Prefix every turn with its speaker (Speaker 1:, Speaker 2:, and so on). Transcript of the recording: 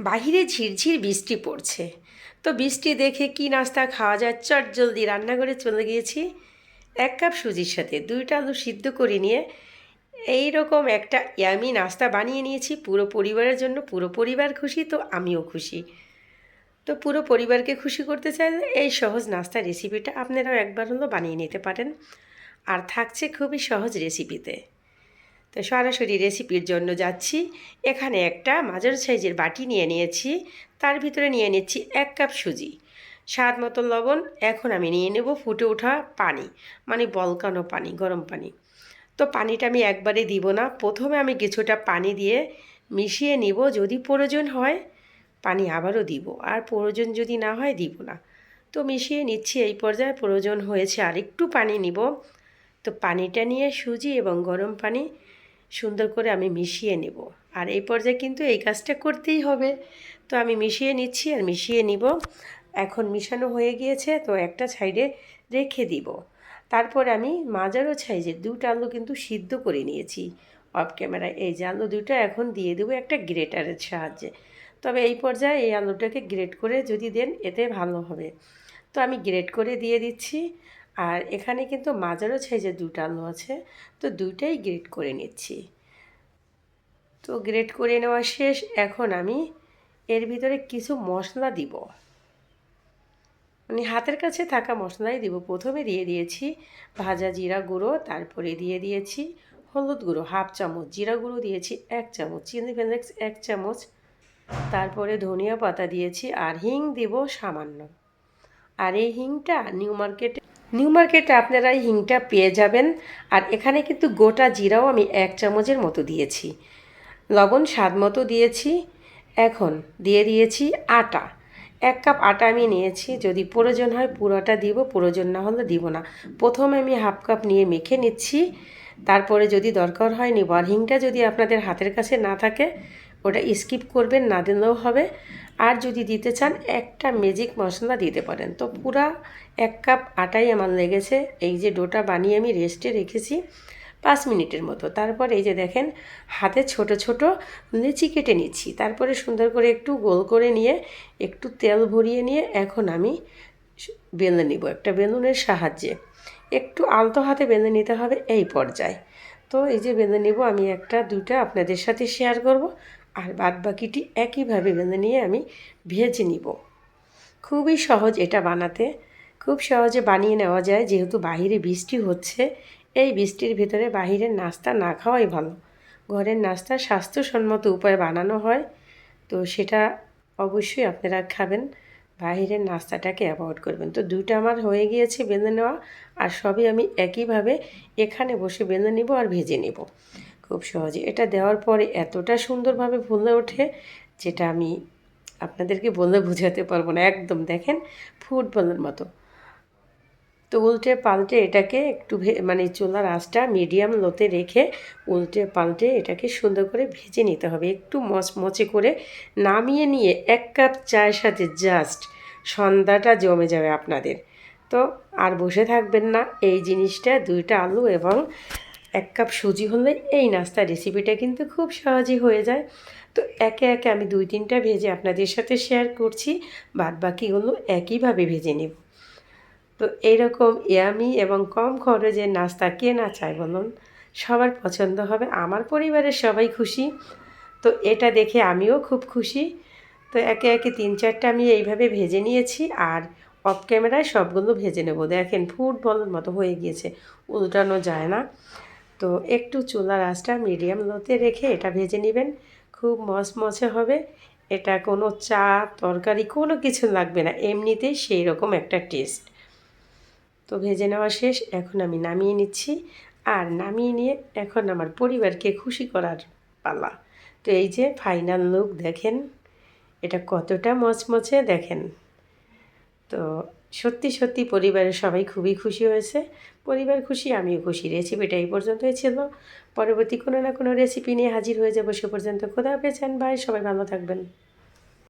Speaker 1: বাহিরে ঝিরঝির বৃষ্টি পড়ছে। তো বৃষ্টি দেখে কি নাস্তা খাওয়া যায়? চট জলদি রান্নাঘরে চলে গিয়েছি। এক কাপ সুজির সাথে দুইটা আলু সিদ্ধ করে নিয়ে এই রকম একটা ইয়ামি নাস্তা বানিয়ে নিয়েছি। পুরো পরিবারের জন্য, পুরো পরিবার খুশি, তো আমিও খুশি। তো পুরো পরিবারকে খুশি করতে চাইলে এই সহজ নাস্তা রেসিপিটা আপনারাও একবার হলো বানিয়ে নিতে পারেন। আর থাকছে খুবই সহজ রেসিপিতে তো সরাসরি রেসিপির জন্য যাচ্ছি। এখানে একটা মাঝারি সাইজের বাটি নিয়ে নিয়েছি। তার ভিতরে নিয়ে নিচ্ছি এক কাপ সুজি। স্বাদ মতো লবণ। এখন আমি নিয়ে নেব ফুটে ওঠা পানি মানে বলকানো পানি, গরম পানি। তো পানিটা আমি একবারে দিব না। প্রথমে আমি কিছুটা পানি দিয়ে মিশিয়ে নিব। যদি প্রয়োজন হয়, পানি আবারও দিব। আর প্রয়োজন যদি না হয়, দিব না। তো মিশিয়ে নিচ্ছি এই পর্যায়ে। প্রয়োজন হয়েছে আর একটু পানি নিব। তো পানিটা নিয়ে সুজি এবং গরম পানি সুন্দর করে আমি মিশিয়ে নেব। আর এই পর্যায়ে কিন্তু এই কাজটা করতেই হবে। তো আমি মিশিয়ে নিচ্ছি আর মিশিয়ে নিব। এখন মিশানো হয়ে গিয়েছে, তো একটা সাইডে রেখে দিব। তারপর আমি মাজারো সাইজের দুটো আলু কিন্তু সিদ্ধ করে নিয়েছি। অফ ক্যামেরায় এই যে আলু দুটো, এখন দিয়ে দেবো একটা গ্রেটারের সাহায্যে। তবে এই পর্যায়ে এই আলুটাকে গ্রেট করে যদি দেন, এতে ভালো হবে। তো আমি গ্রেট করে দিয়ে দিচ্ছি। আর এখানে কিন্তু মাজারো সাইজের দুটো আলু আছে, তো দুইটাই গ্রেট করে নিচ্ছি। তো গ্রেট করে নেওয়া শেষ, এখন আমি এর ভিতরে কিছু মশলা দিব। মানে হাতের কাছে থাকা মশলাই দিব। প্রথমে দিয়ে দিয়েছি ভাজা জিরা গুঁড়ো, তারপরে দিয়ে দিয়েছি হলুদ গুঁড়ো, হাফ চামচ জিরা গুঁড়ো দিয়েছি, এক চামচ চিলি ফ্লেক্স, এক চামচ, তারপরে ধনিয়া পাতা দিয়েছি, আর হিং দিব সামান্য। আর এই হিংটা নিউ মার্কেটে নিউ মার্কেটে আপনারা এই হিংটা পেয়ে যাবেন। আর এখানে কিন্তু গোটা জিরাও আমি এক চামচের মতো দিয়েছি। লবণ স্বাদ মতো দিয়েছি। এখন দিয়ে দিয়েছি আটা। এক কাপ আটা আমি নিয়েছি। যদি প্রয়োজন হয় পুরোটা দিব, প্রয়োজন না হলে দিব না। প্রথমে আমি হাফ কাপ নিয়ে মেখে নিচ্ছি। তারপরে যদি দরকার হয় নিব। আর হিংটা যদি আপনাদের হাতের কাছে না থাকে ওটা স্কিপ করবেন, না দিলেও হবে। আর যদি দিতে চান, একটা ম্যাজিক মশলা দিতে পারেন। তো পুরা এক কাপ আটাই আমার লেগেছে। এই যে ডোটা বানিয়ে আমি রেস্টে রেখেছি পাঁচ মিনিটের মতো। তারপর এই যে দেখেন, হাতে ছোট ছোট লিচি কেটে নিচ্ছি। তারপরে সুন্দর করে একটু গোল করে নিয়ে, একটু তেল ভরিয়ে নিয়ে এখন আমি বেলে নিব একটা বেলুনের সাহায্যে। একটু আলতো হাতে বেঁধে নিতে হবে এই পর্যায়ে। তো এই যে বেঁধে নিব, আমি একটা দুটা আপনাদের সাথে শেয়ার করব। আর বাদ বাকিটি একইভাবে বেঁধে নিয়ে আমি ভেজে নিব। খুবই সহজ এটা বানাতে। খুব সহজে বানিয়ে নেওয়া যায়, যেহেতু বাহিরে বৃষ্টি হচ্ছে, এই বৃষ্টির ভিতরে বাহিরের নাস্তা না খাওয়াই ভালো। ঘরের নাস্তা স্বাস্থ্যসম্মত উপায়ে বানানো হয়, তো সেটা অবশ্যই আপনারা খাবেন। বাহিরের নাস্তাটাকে অ্যাভয়েড করবেন। তো দুইটা আমার হয়ে গিয়েছে বেঁধে নেওয়া, আর সবই আমি একইভাবে এখানে বসে বেঁধে নিব আর ভেজে নেব। খুব সহজে। এটা দেওয়ার পরে এতটা সুন্দরভাবে ফুলে ওঠে যেটা আমি আপনাদেরকে বলে বোঝাতে পারব না। একদম দেখেন ফুটবলের মতো। তো উল্টে পাল্টে এটাকে একটু মানে চুলার আঁচটা মিডিয়াম লোতে রেখে উল্টে পাল্টে এটাকে সুন্দর করে ভেজে নিতে হবে। একটু মচমচে করে নামিয়ে নিয়ে এক কাপ চায়ের সাথে জাস্ট সন্ধ্যাটা জমে যাবে আপনাদের। তো আর বসে থাকবেন না। এই জিনিসটা দুইটা আলু এবং এক কাপ সুজি হলে এই নাস্তা রেসিপিটা কিন্তু খুব সহজেই হয়ে যায়। তো একে একে আমি দুই তিনটা ভেজে আপনাদের সাথে শেয়ার করছি বাদ বাকিগুলো একইভাবে ভেজে নেব। তো এইরকম ইয়ামি এবং কম খরচে নাস্তা কে না চায় বলুন? সবার পছন্দ হবে, আমার পরিবারের সবাই খুশি। তো এটা দেখে আমিও খুব খুশি। তো একে একে তিন চারটা আমি এইভাবে ভেজে নিয়েছি আর অফ ক্যামেরায় সবগুলো ভেজে নেব। দেখেন ফুটবলের মতো হয়ে গিয়েছে, উল্টানো যায় না। তো একটু চুলার আঁচটা মিডিয়াম লোতে রেখে এটা ভেজে নেবেন। খুব মচমচে হবে। এটা কোনো চা, তরকারি, কোনো কিছু লাগবে না। এমনিতেই সেই রকম একটা টেস্ট তো ভেজে নেওয়া শেষ। এখন আমি নামিয়ে নিচ্ছি। আর নামিয়ে নিয়ে এখন আমার পরিবারকে খুশি করার পালা। তো এই যে ফাইনাল লুক দেখেন। এটা কতটা মচমচে দেখেন। তো সত্যি সত্যি পরিবারের সবাই খুবই খুশি হয়েছে। পরিবার খুশি, আমিও খুশি। রেসিপিটা এই পর্যন্তই ছিল। পরবর্তী কোনো না কোনো রেসিপি নিয়ে হাজির হয়ে যাব সে পর্যন্ত। খোদা পেয়েছেন ভাই সবাই ভালো থাকবেন।